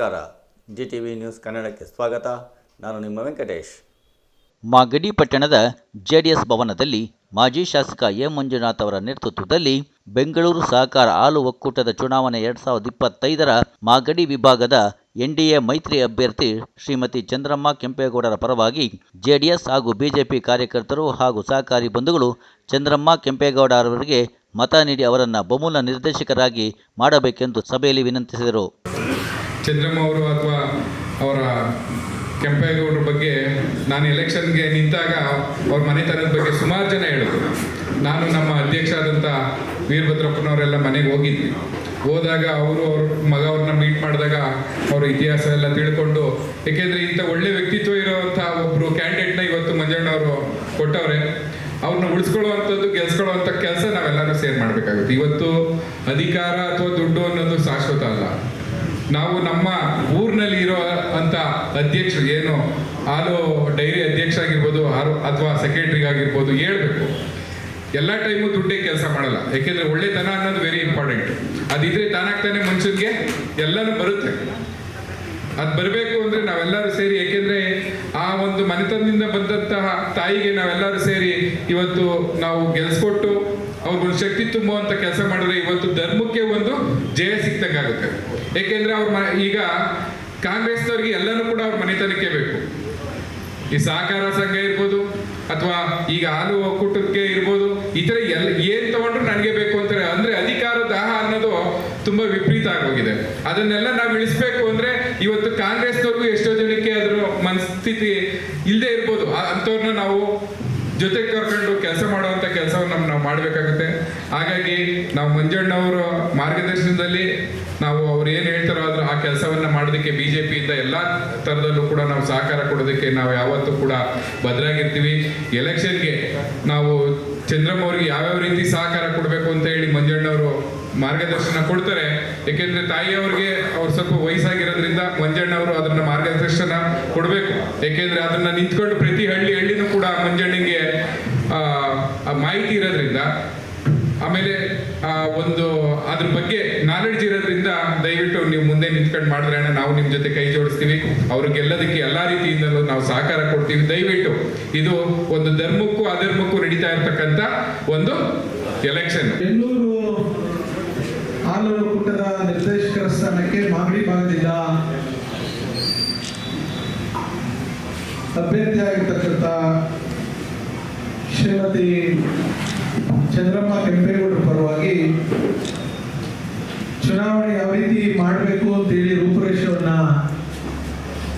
ನಮಸ್ಕಾರ. G T V news ಕನ್ನಡಕ್ಕೆ ಸ್ವಾಗತ. ನಾನು ನಿಮ್ಮ ವೆಂಕಟೇಶ್. ಮಾಗಡಿ ಪಟ್ಟಣದ ಜೆಡಿಎಸ್ ಭವನದಲ್ಲಿ ಮಾಜಿ ಶಾಸಕ ಎ ಮಂಜುನಾಥ್ ಅವರ ನೇತೃತ್ವದಲ್ಲಿ ಬೆಂಗಳೂರು ಸಹಕಾರ ಹಾಲು ಒಕ್ಕೂಟದ ಚುನಾವಣೆ ಎರಡ್ ಸಾವಿರದ ಇಪ್ಪತ್ತೈದರ ಮಾಗಡಿ ವಿಭಾಗದ ಎನ್ಡಿಎ ಮೈತ್ರಿ ಅಭ್ಯರ್ಥಿ ಶ್ರೀಮತಿ ಚಂದ್ರಮ್ಮ ಕೆಂಪೇಗೌಡರ ಪರವಾಗಿ ಜೆಡಿಎಸ್ ಹಾಗೂ ಬಿಜೆಪಿ ಕಾರ್ಯಕರ್ತರು ಹಾಗೂ ಸಹಕಾರಿ ಬಂಧುಗಳು ಚಂದ್ರಮ್ಮ ಕೆಂಪೇಗೌಡ ಅವರಿಗೆ ಮತ ನೀಡಿ ಅವರನ್ನು ಬಹುಮೂಲ ನಿರ್ದೇಶಕರಾಗಿ ಮಾಡಬೇಕೆಂದು ಸಭೆಯಲ್ಲಿ ವಿನಂತಿಸಿದರು. ಚಂದ್ರಮ್ಮ ಅವರು ಅಥವಾ ಅವರ ಕೆಂಪೇಗೌಡರ ಬಗ್ಗೆ ನಾನು ಎಲೆಕ್ಷನ್ಗೆ ನಿಂತಾಗ ಅವ್ರ ಮನೆತನದ ಬಗ್ಗೆ ಸುಮಾರು ಜನ ಹೇಳಿದ್ರು. ನಾನು ನಮ್ಮ ಅಧ್ಯಕ್ಷ ಆದಂಥ ವೀರಭದ್ರಪ್ಪನವರೆಲ್ಲ ಮನೆಗೆ ಹೋಗಿದ್ವಿ. ಹೋದಾಗ ಅವರು ಅವ್ರ ಮಗ ಅವ್ರನ್ನ ಮೀಟ್ ಮಾಡಿದಾಗ ಅವ್ರ ಇತಿಹಾಸ ಎಲ್ಲ ತಿಳ್ಕೊಂಡು, ಏಕೆಂದರೆ ಇಂಥ ಒಳ್ಳೆ ವ್ಯಕ್ತಿತ್ವ ಇರೋವಂಥ ಒಬ್ಬರು ಕ್ಯಾಂಡಿಡೇಟ್ನ ಇವತ್ತು ಮಂಜಣ್ಣವರು ಕೊಟ್ಟವ್ರೆ ಅವ್ರನ್ನ ಉಳಿಸ್ಕೊಳ್ಳುವಂಥದ್ದು, ಗೆಲ್ಸ್ಕೊಳ್ಳುವಂಥ ಕೆಲಸ ನಾವೆಲ್ಲರೂ ಸೇರ್ ಮಾಡಬೇಕಾಗುತ್ತೆ. ಇವತ್ತು ಅಧಿಕಾರ ಅಥವಾ ದುಡ್ಡು ಅನ್ನೋದು ಶಾಶ್ವತ ಅಲ್ಲ. ನಾವು ನಮ್ಮ ಊರಿನಲ್ಲಿ ಇರೋ ಅಂತ ಅಧ್ಯಕ್ಷರು ಏನು, ಹಾಲು ಡೈರಿ ಅಧ್ಯಕ್ಷ ಆಗಿರ್ಬೋದು ಅಥವಾ ಸೆಕ್ರೆಟರಿ ಆಗಿರ್ಬೋದು ಹೇಳ್ಬೇಕು. ಎಲ್ಲ ಟೈಮು ದುಡ್ಡೇ ಕೆಲಸ ಮಾಡಲ್ಲ. ಯಾಕೆಂದ್ರೆ ಒಳ್ಳೆತನ ಅನ್ನೋದು ವೆರಿ ಇಂಪಾರ್ಟೆಂಟ್ ಅದಿದ್ರೆ ತಾನಾಗ್ತಾನೆ ಮನುಷ್ಯನ್ಗೆ ಎಲ್ಲನೂ ಬರುತ್ತೆ. ಅದು ಬರಬೇಕು ಅಂದ್ರೆ ನಾವೆಲ್ಲರೂ ಸೇರಿ, ಯಾಕೆಂದ್ರೆ ಆ ಒಂದು ಮನೆತನದಿಂದ ಬಂದಂತಹ ತಾಯಿಗೆ ನಾವೆಲ್ಲರೂ ಸೇರಿ ಇವತ್ತು ನಾವು ಗೆಲ್ಸ್ಕೊಟ್ಟು ಅವ್ರಿಗೊಂದು ಶಕ್ತಿ ತುಂಬುವಂತ ಕೆಲಸ ಮಾಡಿದ್ರೆ ಇವತ್ತು ಧರ್ಮಕ್ಕೆ ಒಂದು ಜಯ ಸಿಕ್ತಂಗಾಗುತ್ತೆ ಏಕೆಂದ್ರೆ ಅವ್ರ ಈಗ ಕಾಂಗ್ರೆಸ್ನವ್ರಿಗೆ ಎಲ್ಲನೂ ಕೂಡ ಅವ್ರ ಮನೆತನಕ್ಕೆ ಬೇಕು. ಈ ಸಹಕಾರ ಸಂಘ ಇರ್ಬೋದು, ಅಥವಾ ಈಗ ಹಾಲು ಒಕ್ಕೂಟಕ್ಕೆ ಇರ್ಬೋದು, ಈ ತರ ಎಲ್ಲ ಏನ್ ತಗೊಂಡ್ರು ನನಗೆ ಬೇಕು ಅಂತಾರೆ ಅಂದ್ರೆ ಅಧಿಕಾರ, ದಾಹ ಅನ್ನೋದು ತುಂಬಾ ವಿಪರೀತ ಆಗೋಗಿದೆ. ಅದನ್ನೆಲ್ಲ ನಾವು ಇಳಿಸ್ಬೇಕು ಅಂದ್ರೆ ಇವತ್ತು ಕಾಂಗ್ರೆಸ್ನವ್ರಿಗೂ ಎಷ್ಟೋ ಜನಕ್ಕೆ ಅದ್ರ ಮನಸ್ಥಿತಿ ಇಲ್ಲದೆ ಇರ್ಬೋದು. ಅಂಥವ್ರನ್ನ ನಾವು ಜೊತೆ ಕರ್ಕೊಂಡು ಕೆಲಸ ಮಾಡುವಂತ ಕೆಲಸವನ್ನು ನಾವು ಮಾಡಬೇಕಾಗುತ್ತೆ. ಹಾಗಾಗಿ ನಾವು ಮಂಜಣ್ಣವರ ಮಾರ್ಗದರ್ಶನದಲ್ಲಿ ಅವ್ರು ಏನು ಹೇಳ್ತಾರೋ ಆದ್ರೆ ಆ ಕೆಲಸವನ್ನ ಮಾಡೋದಕ್ಕೆ ಇಂದ ಎಲ್ಲ ಥರದಲ್ಲೂ ಕೂಡ ನಾವು ಸಹಕಾರ ಕೊಡೋದಕ್ಕೆ ನಾವು ಯಾವತ್ತೂ ಕೂಡ ಭದ್ರಾಗಿರ್ತೀವಿ. ಎಲೆಕ್ಷನ್ಗೆ ನಾವು ಚಂದ್ರಮ್ಮ ಅವ್ರಿಗೆ ಯಾವ್ಯಾವ ರೀತಿ ಸಹಕಾರ ಕೊಡಬೇಕು ಅಂತ ಹೇಳಿ ಮಂಜಣ್ಣವರು ಮಾರ್ಗದರ್ಶನ ಕೊಡ್ತಾರೆ. ಯಾಕೆಂದ್ರೆ ತಾಯಿಯವ್ರಿಗೆ ಅವ್ರು ಸ್ವಲ್ಪ ವಯಸ್ಸಾಗಿರೋದ್ರಿಂದ ಮಂಜಣ್ಣವರು ಅದನ್ನ ಮಾರ್ಗದರ್ಶನ ಕೊಡಬೇಕು. ಯಾಕೆಂದ್ರೆ ಅದನ್ನ ನಿಂತ್ಕೊಂಡು ಪ್ರತಿ ಹಳ್ಳಿ ಹಳ್ಳಿನೂ ಕೂಡ ಮಂಜಣ್ಣಂಗೆ ಮಾಹಿತಿ ಇರೋದ್ರಿಂದ ಆಮೇಲೆ ಒಂದು ಅದ್ರ ಬಗ್ಗೆ ನಾಲೆಡ್ಜ್ ಇರೋದ್ರಿಂದ ದಯವಿಟ್ಟು ನೀವು ಮುಂದೆ ನಿಂತ್ಕೊಂಡು ಮಾಡಿದ್ರೆ ನಾವು ನಿಮ್ಮ ಜೊತೆ ಕೈ ಜೋಡಿಸ್ತೀವಿ. ಅವ್ರಿಗೆಲ್ಲದಕ್ಕೆ ಎಲ್ಲಾ ರೀತಿಯಿಂದಲೂ ನಾವು ಸಹಕಾರ ಕೊಡ್ತೀವಿ. ದಯವಿಟ್ಟು ಇದು ಒಂದು ಧರ್ಮಕ್ಕೂ ಅಧರ್ಮಕ್ಕೂ ನಡೀತಾ ಇರ್ತಕ್ಕಂಥ ಒಂದು ಎಲೆಕ್ಷನ್ ಬೆಂಗಳೂರು ಆಲೂರು ಕೂಟದ ನಿರ್ದೇಶಕರ ಸ್ಥಾನಕ್ಕೆ ಮಾಗಡಿ ಭಾಗದಿಂದ ಅಭ್ಯರ್ಥಿಯಾಗಿರ್ತಕ್ಕಂಥ ಶ್ರೀಮತಿ ಚಂದ್ರಮ್ಮ ಕೆಂಪೇಗೌಡರ ಪರವಾಗಿ ಚುನಾವಣೆ ಯಾವ ರೀತಿ ಮಾಡಬೇಕು ಅಂತೇಳಿ ರೂಪುರೇಷೆಯನ್ನ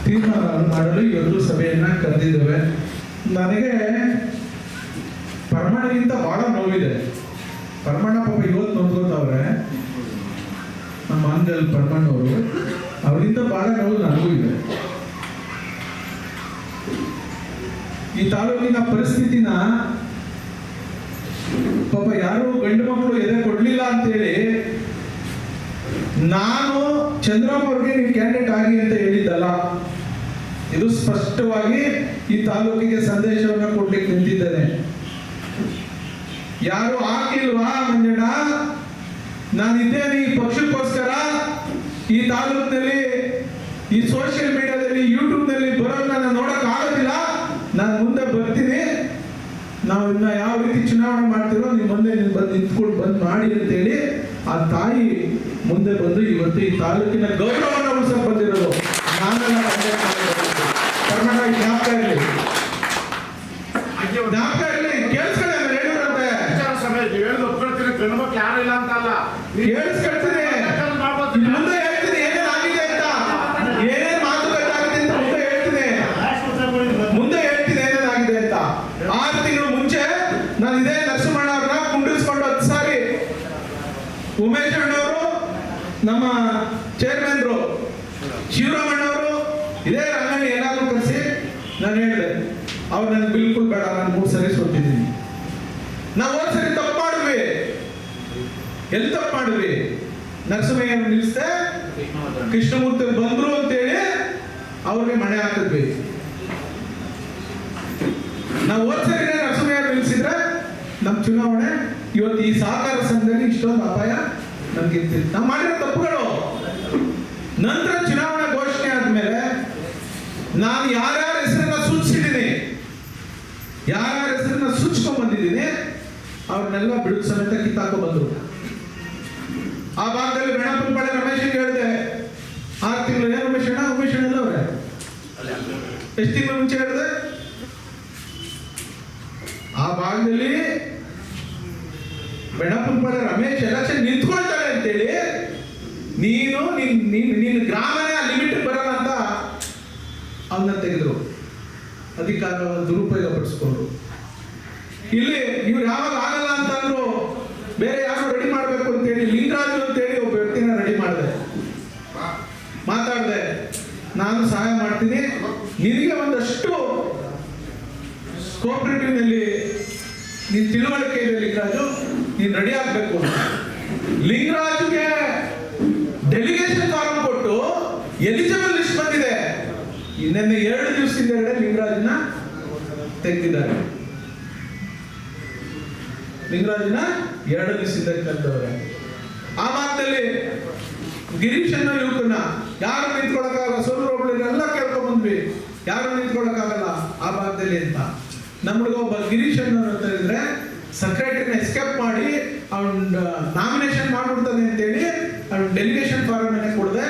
ತೀರ್ಮಾನ ಮಾಡಲು ಇವತ್ತು ಸಭೆಯನ್ನ ಕರೆದಿದ್ದೇವೆ. ನನಗೆ ಪರಮಾಣಗಿಂತ ಬಹಳ ನೋವಿದೆ. ಪರಮಣ್ಣ ಪಾಪ ಇವತ್ತು ನೋಡ್ಕೋತಾವ್ರೆ ನಮ್ಮ ಅಂಗಲ್ ಪರಮಣ್ಣವರು ಅವರಿಂದ ಬಹಳ ನೋವು ನನಗೂ ಇದೆ. ಈ ತಾಲೂಕಿನ ಪರಿಸ್ಥಿತಿನ ಪಾಪ ಯಾರು ಗಂಡು ಮಕ್ಕಳು ಎದೆ ಕೊಡ್ಲಿಲ್ಲ ಅಂತೇಳಿ ನಾನು ಚಂದ್ರಮ್ಮ ಅವ್ರಿಗೆ ನೀವು ಕ್ಯಾಂಡಿಡೇಟ್ ಆಗಿ ಅಂತ ಹೇಳಿದ್ದಲ್ಲ. ಇದು ಸ್ಪಷ್ಟವಾಗಿ ಈ ತಾಲೂಕಿಗೆ ಸಂದೇಶವನ್ನು ಕೊಡ್ಲಿಕ್ಕೆ ನಿಂತಿದ್ದೇನೆ. ಯಾರು ಹಾಕಿಲ್ವಾ ಮಂಜಣ್ಣ? ನಾನಿದ್ದೇನೆ ಈ ಪಕ್ಷಕ್ಕೋಸ್ಕರ ಈ ತಾಲೂಕಿನಲ್ಲಿ ಈ ಸೋಷಿಯಲ್ ಮೀಡಿಯಾದಲ್ಲಿ ಯೂಟ್ಯೂಬ್ನಲ್ಲಿ ಬರೋದನ್ನ ನಾನು ನೋಡಕ್ ಆಗೋದಿಲ್ಲ ನಾನು ಮುಂದೆ ಬರ್ತೀನಿ ನಾವು ಇನ್ನ ಯಾವ ರೀತಿ ಚುನಾವಣೆ ಮಾಡ್ತಿರೋ ನೀವು ಮುಂದೆ ನೀವು ಬಂದು ನಿಂತ್ಕೊಂಡು ಬಂದು ಮಾಡಿ ಅಂತೇಳಿ ಆ ತಾಯಿ ಮುಂದೆ ಬಂದು ಇವತ್ತು ಈ ತಾಲೂಕಿನ ಗೌರವವನ್ನು ಉಳಿಸಕ್ ನಾನು ಕರ್ನಾಟಕ ಜ್ಞಾಪಕ ಇರಲಿ ಜ್ಞಾಪಕ ಇರಲಿ ಕೇಳಿಸ್ಕೊಳ್ಳಿ ಆಮೇಲೆ ಹೇಳಿದ್ರಂತೆ ವಿಚಾರ ಸಭೆ ನೀವು ಹೇಳೋದು ಒಪ್ಕೊಳ್ತೀರಿ ಗಂಡು ಮಕ್ಳು ಯಾರು ಇಲ್ಲ ಅಂತ ಅಲ್ಲ ಕೇಳಿಸ್ಕೊಳ್ತೀನಿ ಇನ್ನು ಮುಂದೆ ಹೇಳ್ತೀನಿ ಏನೇನ್ ಆಗಿದೆ ಅಂತ ಏನೇನ್ ಮಾತುಕತೆ ಆಗಿದೆ ಅಂತ ಮುಂದೆ ಹೇಳ್ತೀನಿ ಮುಂದೆ ಹೇಳ್ತೀನಿ ಏನೇನ್ ಆಗಿದೆ ಅಂತ ಆರು ತಿಂಗಳು ಮುಂಚೆ ನಾನು ಇದೇ ನರಸಿಂಹಣ್ಣ ಅವ್ರನ್ನ ಕುಂಡಿಸ್ಕೊಂಡು ಹತ್ತು ಸಾರಿ ಉಮೇಶ್ ಅಣ್ಣವರು ನಮ್ಮ ಚೇರ್ಮನ್ರು ಶಿವರಾಮಣ್ಣವರು ಇದೇ ರಂಗಣ್ಣ ಎಲ್ಲಾದ್ರೂ ಕರೆಸಿ ನಾನು ಹೇಳಿದೆ ಅವ್ರು ನನಗೆ ಬಿಲ್ಕುಲ್ ಬೇಡ ನಾನು ಮೂರು ಸರಿ ಸೋತಿದ್ದೀನಿ ನಾವು ಒಂದ್ ಸರಿ ತಪ್ಪು ಮಾಡಿದ್ವಿ ಎಲ್ಲಿ ತಪ್ಪು ಮಾಡಿದ್ವಿ ನರಸಿಂಹಯ್ಯ ನಿಲ್ಲಿಸ್ದೆ ಕೃಷ್ಣಮೂರ್ತಿ ಬಂದ್ರು ಅಂತೇಳಿ ಅವ್ರಿಗೆ ಮಣೆ ಹಾಕಿದ್ವಿ. ನಾವು ಓದ್ಸರಿ ಸರಿ ನರಸಿಂಹಯ್ಯ ನಿಲ್ಲಿಸಿದ್ರೆ ನಮ್ಮ ಚುನಾವಣೆ, ಇವತ್ತು ಈ ಸಹಕಾರ ಸಂಘದಲ್ಲಿ ಇಷ್ಟೊಂದು ಅಪಾಯ ನಮ್ಗೆ ನಾವು ಮಾಡಿರೋ ತಪ್ಪುಗಳು. ನಂತರ ಎಷ್ಟು ತಿಂಗಳು ಮುಂಚೆ ಹೇಳಿದೆ ಆ ಭಾಗದಲ್ಲಿ ಬೆಣಪುಂಪಳೆ ರಮೇಶ್ ಎಲೆಕ್ಷನ್ ನಿಂತ್ಕೊಳ್ತಾರೆ ಅಂತೇಳಿ ನೀನು ನಿನ್ ನೀನು ನೀನು ಗ್ರಾಮನೇ ಆ ಲಿಮಿಟ್ ಬರಲ್ಲ ಅಂತ ಅವನ್ನ ತೆಗೆದ್ರು ಅಧಿಕಾರವನ್ನು ದುರುಪಯೋಗ ಪಡಿಸ್ಕೊಂಡ್ರು ಇಲ್ಲಿ ಇವ್ರು ಯಾವಾಗ ಆಗಲ್ಲ ಅಂತ ಅಂದ್ರು ಬೇರೆ ಯಾರು ರೆಡಿ ಮಾಡ್ಬೇಕು ಅಂತೇಳಿ ಲಿಂಗರಾಜು ಅಂತೇಳಿ ಒಬ್ಬ ವ್ಯಕ್ತಿನ ರೆಡಿ ಮಾಡಿದೆ ಮಾತಾಡಿದೆ ನಾನು ಸಹಾಯ ಮಾಡ್ತೀನಿ ನಿನಗೆ ಒಂದಷ್ಟು ಕೋಆಪರೇಟಿವ್ನಲ್ಲಿ ನೀನ್ ತಿಳುವಳಿಕೆ ಇದೆ ಲಿಂಗರಾಜು ನೀನ್ ರೆಡಿ ಆಗ್ಬೇಕು ಅಂತ ಲಿಂಗರಾಜುಗೆ ಡೆಲಿಗೇಷನ್ ಫಾರ್ಮ್ ಕೊಟ್ಟು ಎಲಿಜಿಬಲ್ ಲಿಸ್ಟ್ ಬಂದಿದೆ ಇನ್ನೊಂದು ಎರಡು ದಿವಸದಿಂದ ಎರಡೇ ಲಿಂಗರಾಜನ ತೆಗೆದಿದ್ದಾರೆ ಲಿಂಗರಾಜನ ಎರಡು ದಿವಸದಿಂದ ತೆಗೆದವ್ರೆ ಆ ಮಾತಲ್ಲಿ ಗಿರೀಶ್ ಅನ್ನೋ ಯುವಕನ ಯಾರು ನಿಂತ್ಕೊಳಕ್ಕಾಗಲ್ಲ? ಸೋಲು ಒಬ್ಬಳನ್ನೆಲ್ಲ ಕೇಳ್ಕೊಂಡ್ ಬಂದ್ವಿ. ಯಾರು ನಿಂತ್ಕೊಳಕ್ಕಾಗಲ್ಲ ಆ ಭಾಗದಲ್ಲಿ ಅಂತ. ನಮ್ಗೆ ಒಬ್ಬ ಗಿರೀಶ್ ಅಂತ ಹೇಳಿದ್ರೆ ಸೆಕ್ರೆಟರಿನ ಎಸ್ಕೇಪ್ ಮಾಡಿ ಅವನ್ ನಾಮಿನೇಷನ್ ಮಾಡ್ಬಿಡ್ತಾನೆ ಅಂತೇಳಿ ಅವ್ನ ಡೆಲಿಗೇಷನ್ ಫಾರ್ಮ್ ಅನ್ನ ಕೊಡದೆ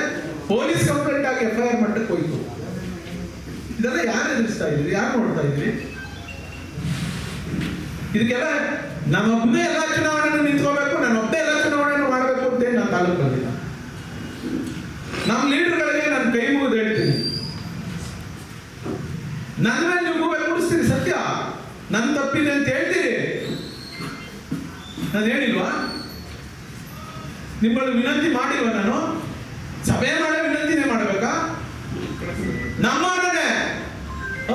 ಪೊಲೀಸ್ ಕಂಪ್ಲೇಂಟ್ ಆಗಿ ಎಫ್ ಐ ಆರ್ ಮಟ್ಟಕ್ಕೆ ಹೋಯ್ತು. ಇದೆಲ್ಲ ಯಾರು ಎದುರಿಸ್ತಾ ಇದ್ರಿ? ಯಾರು ನೋಡ್ತಾ ಇದ್ರಿ? ಇದಕ್ಕೆಲ್ಲ ನಮ್ಮೊಬ್ಬನೇ ಎಲ್ಲ ಚುನಾವಣೆಯನ್ನು ನಿಂತ್ಕೋಬೇಕು, ನನ್ನೊಬ್ಬನೇ ಎಲ್ಲ ಚುನಾವಣೆಯನ್ನು ಮಾಡಬೇಕು ಅಂತ ನಾನು ತಾಲೂಕು ಬಂದಿಲ್ಲ ನಮ್ಮ ಲೀಡರ್ಗಳಿಗೆ ನಾನು ಕೈ ಮುಗಿದು ಹೇಳ್ತೀನಿ. ನನ್ನ ಮೇಲೆ ನೀವು ಸತ್ಯ. ನನ್ನ ತಪ್ಪಿದೆ ಅಂತ ಹೇಳ್ತೀರಿ. ನಾನು ಹೇಳಿಲ್ವಾ? ನಿಮ್ಮಲ್ಲಿ ವಿನಂತಿ ಮಾಡಿಲ್ವಾ ನಾನು? ಸಭೆ ಮಾಡೇ ವಿನಂತಿನೇ ಮಾಡಬೇಕಾ? ನಮ್ಮ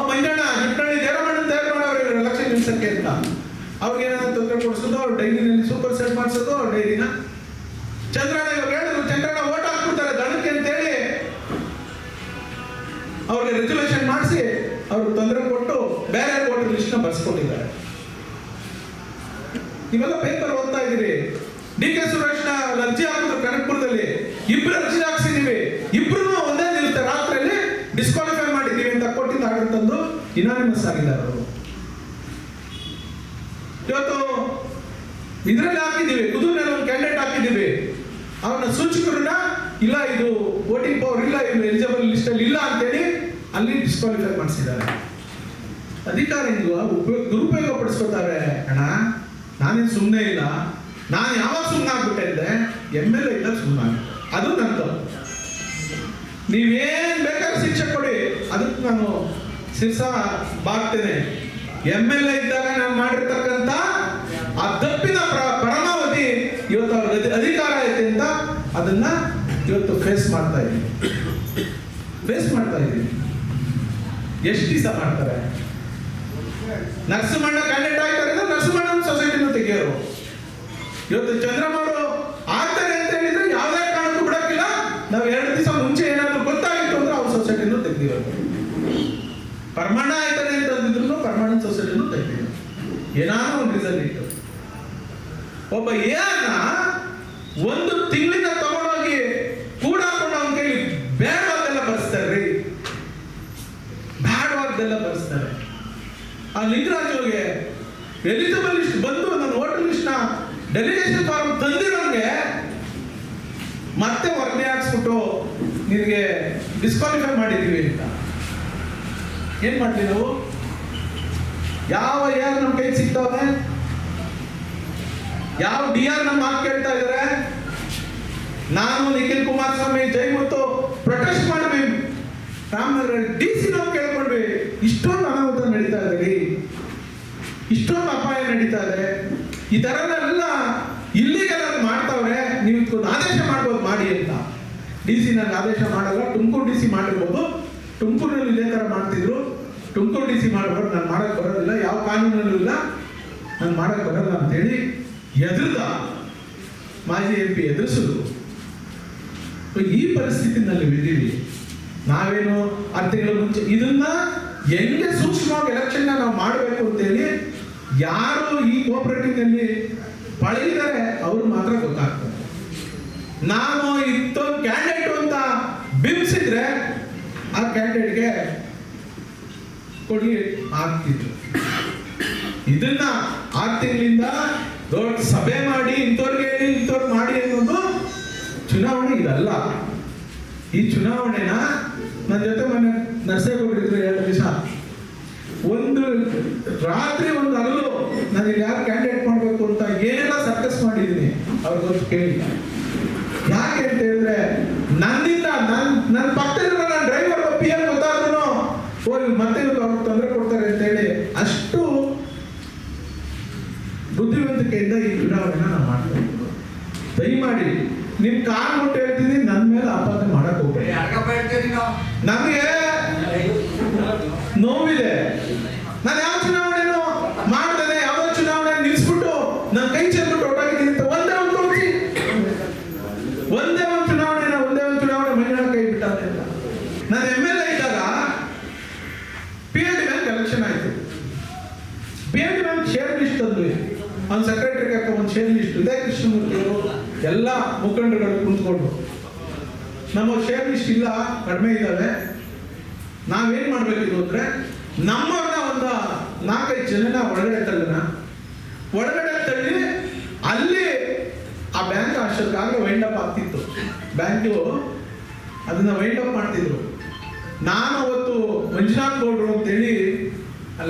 ಮಂಜಣ್ಣ ಜುಟ್ಟಳ್ಳಿ ದೇವರಮಣ್ಣ ತಯಾರು ಮಾಡೋರು ಎಲೆಕ್ಷನ್ ನಿಲ್ಸಕ್ಕೆ ಅಂತ. ಅವ್ರಿಗೆ ಏನಾದ್ರು ತೊಂದರೆ ಕೊಡಿಸೋದು, ಅವ್ರ ಡೈರಿನಲ್ಲಿ ಸೂಪರ್ ಸೆಟ್ ಮಾಡಿಸೋದು, ಅವ್ರ ಡೈರಿನ ಚಂದ್ರಣ್ಣ ಇವಾಗ ಹೇಳಿದ್ರು ಚಂದ್ರಣ್ಣ ಓಟ್ ಹಾಕ್ಬಿಡ್ತಾರೆ ದಳಕ್ಕೆ ಅಂತೇಳಿ. ಅವ್ರಿಗೆ ರೆಜುಲೇಷನ್ ಮಾಡಿಸಿ ಅವ್ರಿಗೆ ತೊಂದರೆ ಕೊಟ್ಟು ಬೇರೆ ವೋಟರ್ ಲಿಸ್ಟ್ನ ಬರ್ಸ್ಕೊಂಡಿದ್ದಾರೆ. ಇವೆಲ್ಲ ಪೇಪರ್ ಓದ್ತಾ ಇದ್ದೀರಿ. ಡಿ ಕೆ ಸುರೇಶ್ನ ಅರ್ಜಿ ಹಾಕಿದ್ರು ಕನಕಪುರದಲ್ಲಿ. ಇಬ್ರು ಅರ್ಜಿ ಹಾಕ್ಸಿದೀವಿ. ಇಬ್ರು ಒಂದೇ ನಿಲ್ತಾರೆ ರಾತ್ರಿಯಲ್ಲಿ ಡಿಸ್ಕ್ವಾಲಿಫೈ ಮಾಡಿದ್ದೀವಿ ಅಂತ ಕೊಟ್ಟಿದ್ದ ಹಾಗೆ ತಂದು ಇನಾನಿಮಸ್ ಆಗಿದ್ದಾರೆ ಅವರು ಇವತ್ತು ಇದರಲ್ಲಿ ಹಾಕಿದ್ದೀವಿ ಕುದೂರಿನಲ್ಲಿ ಒಂದು ಕ್ಯಾಂಡಿಡೇಟ್ ಹಾಕಿದ್ದೀವಿ ಅವನ ಸೂಚಕರನ್ನ ಇಲ್ಲ ಇದು ವೋಟಿಂಗ್ ಪವರ್ ಇಲ್ಲ ಇದು ಎಲಿಜಿಬಲ್ ಲಿಸ್ಟ್ ಅಲ್ಲಿ ಇಲ್ಲ ಅಂತೇಳಿ ಅಲ್ಲಿ ಡಿಸ್ಕ್ವಾಲಿಫೈ ಮಾಡಿಸಿದ್ದಾರೆ. ಅಧಿಕಾರ ಇದು ಉಪಯೋಗ ದುರುಪಯೋಗ ಪಡಿಸ್ಕೊತಾರೆ ಅಣ್ಣ, ನಾನೇನು ಸುಮ್ಮನೆ ಇಲ್ಲ. ನಾನು ಯಾವಾಗ ಸುಮ್ಮನೆ ಆಗ್ಬಿಟ್ಟೆ ಅಂದ್ರೆ ಎಂ ಎಲ್ ಎ ಇದ್ದಾಗ ಸುಮ್ಮನೆ ಅದು ನನ್ನ ತಪ್ಪು. ನೀವೇನು ಬೇಕಾದ್ರೆ ಶಿಕ್ಷೆ ಕೊಡಿ. ಅದಕ್ಕೆ ನಾನು ಶಿರ್ಸ ಬಾಗ್ತೇನೆ ಎಂ ಎಲ್ ಎ ಇದ್ದಾಗ ನಾನು ಮಾಡಿರ್ತಕ್ಕಂಥ ಆ ತಪ್ಪಿನ ಪ್ರ- ಪರಮಾವಧಿ ಇವತ್ತು ಅವ್ರ ಅಧಿ- ಅಧಿಕಾರ ಐತೆ ಅಂತ ಅದನ್ನ ಇವತ್ತು ಫೇಸ್ ಮಾಡ್ತಾ ಇದ್ದೀನಿ ಫೇಸ್ ಮಾಡ್ತಾ ಇದ್ದೀನಿ ಎಷ್ಟು ದಿವಸ ಮಾಡ್ತಾರೆ? ನರಸಿಂಹಣ್ಣ ಕ್ಯಾಂಡಿಡೇಟ್ ಆಗ್ತಾರೆ ಅಂದ್ರೆ ನರಸಿಂಹಣ್ಣ ಸೊಸೈಟಿನ ತೆಗೆಯೋರು. ಇವತ್ತು ಚಂದ್ರಮಾರು ಆಗ್ತಾರೆ ಅಂತ ಹೇಳಿದ್ರೆ ಯಾವುದೇ ಕಾರಣಕ್ಕೂ ಬಿಡಕ್ಕಿಲ್ಲ. ನಾವು ಎರಡು ದಿವಸ ಮುಂಚೆ ಏನಾದ್ರು ಗೊತ್ತಾಗಿತ್ತು ಅಂದ್ರೆ ಅವ್ರ ಸೊಸೈಟಿನೂ ತೆಗ್ದಿರೋದು ಪರ್ಮಣ್ಣ ಆಯ್ತಾನೆ ಅಂತ ಅಂದಿದ್ರು ಪರ್ಮಣ್ಣ ಸೊಸೈಟಿನೂ ತೆಗ್ದಿರೋದು ಏನಾದ್ರು ಒಂದು ರೀಸನ್ ಇಟ್ಟು ಒಬ್ಬ ಏನ ಒಂದು ಆ ಲಿಂಗರಾಜುಗೆ ಎಲಿಜಿಬಲ್ ಲಿಸ್ಟ್ ಬಂದು ನನ್ನ ವೋಟರ್ ಲಿಸ್ಟ್ನ ಡೆಲಿಗೇಷನ್ ಫಾರ್ಮ್ ತಂದಿರೋಂಗೆ ಮತ್ತೆ ಹೊರಗಡೆ ಹಾಕ್ಸ್ಬಿಟ್ಟು ನಿನಗೆ ಡಿಸ್ಕ್ವಾಲಿಫೈ ಮಾಡಿದ್ದೀವಿ ಅಂತ. ಏನ್ ಮಾಡ್ತೀವಿ ನಾವು? ಯಾವ ಯಾರು ನಮ್ಮ ಕೈ ಸಿಗ್ತಾವೆ ಯಾವ ಡಿ ಆರ್ ನಮ್ಮ ಮಾತು ಕೇಳ್ತಾ ಇದಾರೆ? ನಾನು ನಿಖಿಲ್ ಕುಮಾರಸ್ವಾಮಿ ಜೈಮುತ್ತು ಪ್ರೊಟೆಸ್ಟ್ ಮಾಡಬೇಕು. ರಾಮನಗರ ಡಿ ಸಿ ನಾವು ಇಷ್ಟೊಂದು ಅನಾಹುತ ನಡೀತಾ ಇದೆ ರೀ ಇಷ್ಟೊಂದು ಅಪಾಯ ನಡೀತಾ ಇದೆ ಈ ಥರನೆಲ್ಲ ಇಲ್ಲಿಗೆಲ್ಲ ಮಾಡ್ತಾವ್ರೆ, ನೀವು ಆದೇಶ ಮಾಡ್ಬೋದು, ಮಾಡಿ ಅಂತ. ಡಿ ಸಿ ನನಗೆ ಆದೇಶ ಮಾಡಲ್ಲ, ತುಮಕೂರು ಡಿ ಸಿ ಮಾಡಿರ್ಬೋದು. ತುಮಕೂರಿನಲ್ಲಿ ಇದೇ ತರ ಮಾಡ್ತಿದ್ರು. ತುಮಕೂರು ಡಿ ಸಿ ಮಾಡ್ಬಾರ್ದು ನಾನು ಮಾಡಕ್ಕೆ ಬರೋದಿಲ್ಲ, ಯಾವ ಕಾನೂನಲ್ಲೂ ಇಲ್ಲ. ನಾನು ಮಾಡಕ್ ಬರಲ್ಲ ಅಂತೇಳಿ ಎದುರ್ದ ಮಾಜಿ ಎಂ ಪಿ ಎದುರಿಸಿದ್ರು. ಈ ಪರಿಸ್ಥಿತಿನಲ್ಲಿ ಬಿದ್ದೀವಿ. ನಾವೇನು ತಿಂಗಳ ಮುಂಚೆ ಇದನ್ನ ಹೆಂಗೆ ಸೂಕ್ಷ್ಮವಾಗಿ ಎಲೆಕ್ಷನ್ ನಾವು ಮಾಡಬೇಕು ಅಂತೇಳಿ ಯಾರು ಈ ಕೋಪರೇಟಿವ್ನಲ್ಲಿ ಪಳಗಿದ್ದಾರೆ ಅವ್ರು ಮಾತ್ರ ಗೊತ್ತಾಗ್ತದೆ. ನಾನು ಇತ್ತೊಂದು ಕ್ಯಾಂಡಿಡೇಟ್ ಅಂತ ಬಿಂಬಿಸಿದ್ರೆ ಆ ಕ್ಯಾಂಡಿಡೇಟ್ಗೆ ಕೊಡಿ ಆಗ್ತಿದ್ರು ಇದನ್ನ ಆರು ತಿಂಗಳಿಂದ ದೊಡ್ಡ ಸಭೆ ಮಾಡಿ, ಇಂಥವ್ರಿಗೆ ಹೇಳಿ, ಇಂಥವ್ರು ಮಾಡಿ ಅನ್ನೋದು ಚುನಾವಣೆ ಇದಲ್ಲ. ಈ ಚುನಾವಣೆನ ನನ್ನ ಜೊತೆ ಮೊನ್ನೆ ನರಸೇಗೌಡರಿದ್ರು ಹೇಳಿ ರಾತ್ರಿ ಒಂದು ಅಲ್ಲು ನಾನು ಯಾರು ಕ್ಯಾಂಡಿಡೇಟ್ ಮಾಡಬೇಕು ಅಂತ ಏನೆಲ್ಲ ಸರ್ಕಸ್ ಮಾಡಿದ್ದೀನಿ ಅವ್ರಿಗೊಂದು ಕೇಳಿ. ಯಾಕೆ ಅಂತ ಹೇಳಿದ್ರೆ ನನ್ನಿಂದ ನನ್ನ ನನ್ನ ಪಕ್ಕದಲ್ಲಿರೋ ನನ್ನ ಡ್ರೈವರ್ ಪಿ ಎಂ ಗೊತ್ತಾದ್ರು ಓ ಮತ್ತೆ ಇವ್ರು ಅವ್ರಿಗೆ ತೊಂದರೆ ಕೊಡ್ತಾರೆ ಅಂತ ಹೇಳಿ ಅಷ್ಟು ಬುದ್ಧಿವಂತಿಕೆಯಿಂದ ಈ ಚುನಾವಣೆನ ನಾನು ಮಾಡ್ತೀವಿ ದಯಮಾಡಿ ನಿಮ್ ಕಾರ್ ಮುಟ್ಟ ಹೇಳ್ತೀನಿ ನನ್ನ ಮೇಲೆ ಆಪಾದನೆ ಮಾಡಕ್ ಹೋಗ್ಬೇಡಿ. ನಮಗೆ ನೋವಿದೆ ನಾನು ಯಾವ ಚುನಾವಣೆನೂ ಮಾಡ್ದೇನೆ ಯಾವ್ದೋ ಚುನಾವಣೆ ನಿಲ್ಸ್ಬಿಟ್ಟು ನನ್ನ ಕೈ ಚೆಲ್ಬಿಟ್ಟು ಹೊರಟಾಗಿದ್ದೀನಿ ಅಂತ ಒಂದೇ ಒಂದು ತೋರಿಸಿ ಒಂದೇ ಒಂದು ಚುನಾವಣೆ ಒಂದೇ ಒಂದು ಚುನಾವಣೆ ಮಂಜುನಾಥ ಕೈ ಬಿಟ್ಟಾರೆ ಅಂತ ನಾನು ಎಂ ಎಲ್ ಎ ಇದ್ದಾಗ P L D bank election ಆಯ್ತು P L D bank share list ತಂದ್ವಿ ಅವ್ನ ಸೆಕ್ರೆಟರಿ ಹಾಕೋ ಒಂದು ಶೇರ್ ಲಿಸ್ಟ್ ಇದೇ ಕೃಷ್ಣಮೂರ್ತಿ ಅವರು ಎಲ್ಲ ಮುಖಂಡರುಗಳು ಕುಂತ್ಕೊಂಡು, ನಮ್ಮ ಶೇರ್ ಲಿಸ್ಟ್ ಇಲ್ಲ, ಕಡಿಮೆ ಇದ್ದಾವೆ. ನಾವೇನ್ ಮಾಡ್ಬೇಕಿದ್ರು ಅಂದ್ರೆ ನಮ್ಮನ್ನ ಒಂದು ನಾಲ್ಕೈದು ಜನನ ಒಳಗಡೆ ತಳ್ಳನ. ಒಳಗಡೆ ತಳ್ಳಿ ಅಲ್ಲಿ ಆ ಬ್ಯಾಂಕ್ ಅಷ್ಟಕ್ಕಾಗಿ ವೈಂಡ್ ಅಪ್ ಆಗ್ತಿತ್ತು. ಬ್ಯಾಂಕು ಅದನ್ನ ವೈಂಡ್ ಅಪ್ ಮಾಡ್ತಿದ್ರು. ನಾನು ಅವತ್ತು ಮಂಜುನಾಥ್ ಗೌಡ್ರು ಅಂತೇಳಿ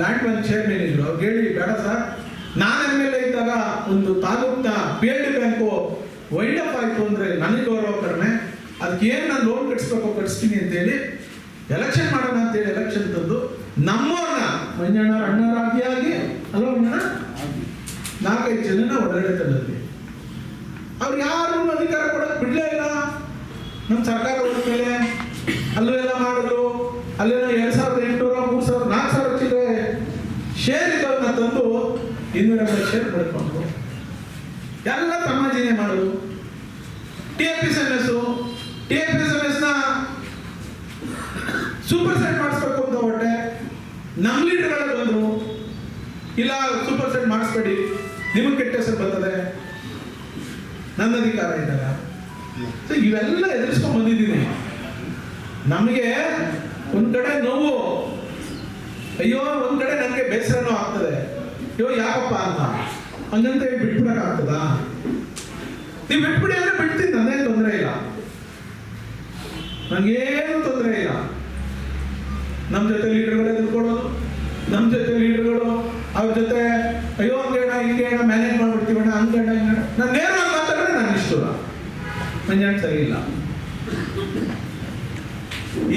ಲ್ಯಾಂಡ್ ಬ್ಯಾಂಕ್ ಚೇರ್ಮನ್ ಇದ್ರು ಕೇಳಿ ಹೇಳಿ ಬೇಡ ಸರ್, ನಾನು ಎಂ ಎಲ್ ಎ ಇದ್ದಾಗ ಒಂದು ತಾಲೂಕ್ನ P L D bank wind up ಆಯಿತು ಅಂದರೆ ನನಗೆ ಗೌರವ ಕಡಿಮೆ. ಅದಕ್ಕೆ ಏನು ನಾನು ಲೋನ್ ಕಟ್ಸ್ಬೇಕು ಕಟ್ಸ್ತೀನಿ ಅಂತೇಳಿ ಎಲೆಕ್ಷನ್ ಮಾಡೋಣ ಅಂತೇಳಿ ಎಲೆಕ್ಷನ್ ತಂದು ನಮ್ಮವ್ರನ್ನ ಮಂಜಣ್ಣ ಅಣ್ಣರಾಗಿ ಆಗಿ ಅಲ್ವಾ ಮಂಜಣ್ಣ ನಾಲ್ಕೈದು ಜನನ ಒಳಗಡೆ ತಂದಿದ್ವಿ ಅವ್ರು ಯಾರು ಅಧಿಕಾರ ಕೊಡೋಕೆ ಬಿಡಲೇ ಇಲ್ಲ. ನಮ್ಮ ಸರ್ಕಾರ ಹೋದ್ಮೇಲೆ ಅಲ್ಲೂ ಎಲ್ಲ ಮಾಡಿದ್ರು. ಅಲ್ಲೆಲ್ಲ ಎರಡು ಸಾವಿರದ ಎಂಟುನೂರ, ಮೂರು ಸಾವಿರ, ನಾಲ್ಕು ಸಾವಿರ ಚಿಲ್ಲರೆ ಶೇರ್ ಇದ್ದವ್ರನ್ನ ತಂದು ಇನ್ನೂರ ಶೇರ್ ಪಡ್ಕೊಂಡು ಎಲ್ಲ ಸಮಾಜನೇ ಮಾಡೋದು? T F M S T ನ ಸೂಪರ್ ಸೆಟ್ ಮಾಡಿಸ್ಬೇಕು ಅಂತ ಹೊಟ್ಟೆ ನಮ್ಮ ಲೀಡರ್ಗಳೇ ಬಂದರು. ಇಲ್ಲ ಸೂಪರ್ ಸೆಟ್ ಮಾಡಿಸ್ಬೇಡಿ. ನಿಮಗೆ ಕೆಟ್ಟ ಹೆಸರು ಬರ್ತದೆ. ನನ್ನ ಅಧಿಕಾರ ಇದ್ದಾಗ ಸೊ ಇವೆಲ್ಲ ಎದುರಿಸ್ಕೊಂಡು ಬಂದಿದ್ದೀನಿ. ನಮಗೆ ಒಂದು ಕಡೆ ನೋವು. ಅಯ್ಯೋ, ಒಂದು ಕಡೆ ನನಗೆ ಬೇಸರನೂ ಆಗ್ತದೆ. ಅಯ್ಯೋ, ಯಾಕಪ್ಪ ಅಂತ. ಹಂಗಂತ ಬಿಟ್ಬಿಡಕ್ ಆಗ್ತದ ನೀವು ಬಿಟ್ಬಿಡಿ ಅಂದ್ರೆ ಬಿಡ್ತೀನಿ ನನ್ನೇನು ತೊಂದರೆ ಇಲ್ಲ ನಂಗೇನು ತೊಂದರೆ ಇಲ್ಲ. ನಮ್ಮ ಜೊತೆ ಲೀಡರ್ಗಳೇ ತಿಳ್ಕೊಡೋದು ನಮ್ಮ ಜೊತೆ ಲೀಡರ್ಗಳು ಅವ್ರ ಜೊತೆ, ಅಯ್ಯೋ ಹಂಗೇಣ ಹಿಂಗೇಣ ಮ್ಯಾನೇಜ್ ಮಾಡ್ಬಿಡ್ತೀವಣ್ಣ ಹಂಗೇಣ ಹಿಂಗೇಣ ನಾನು ನೇರವಾಗಿ ಮಾತಾಡಿದ್ರೆ ನಾನು ಇಷ್ಟ ನಂಗೆ ಸರಿ ಇಲ್ಲ?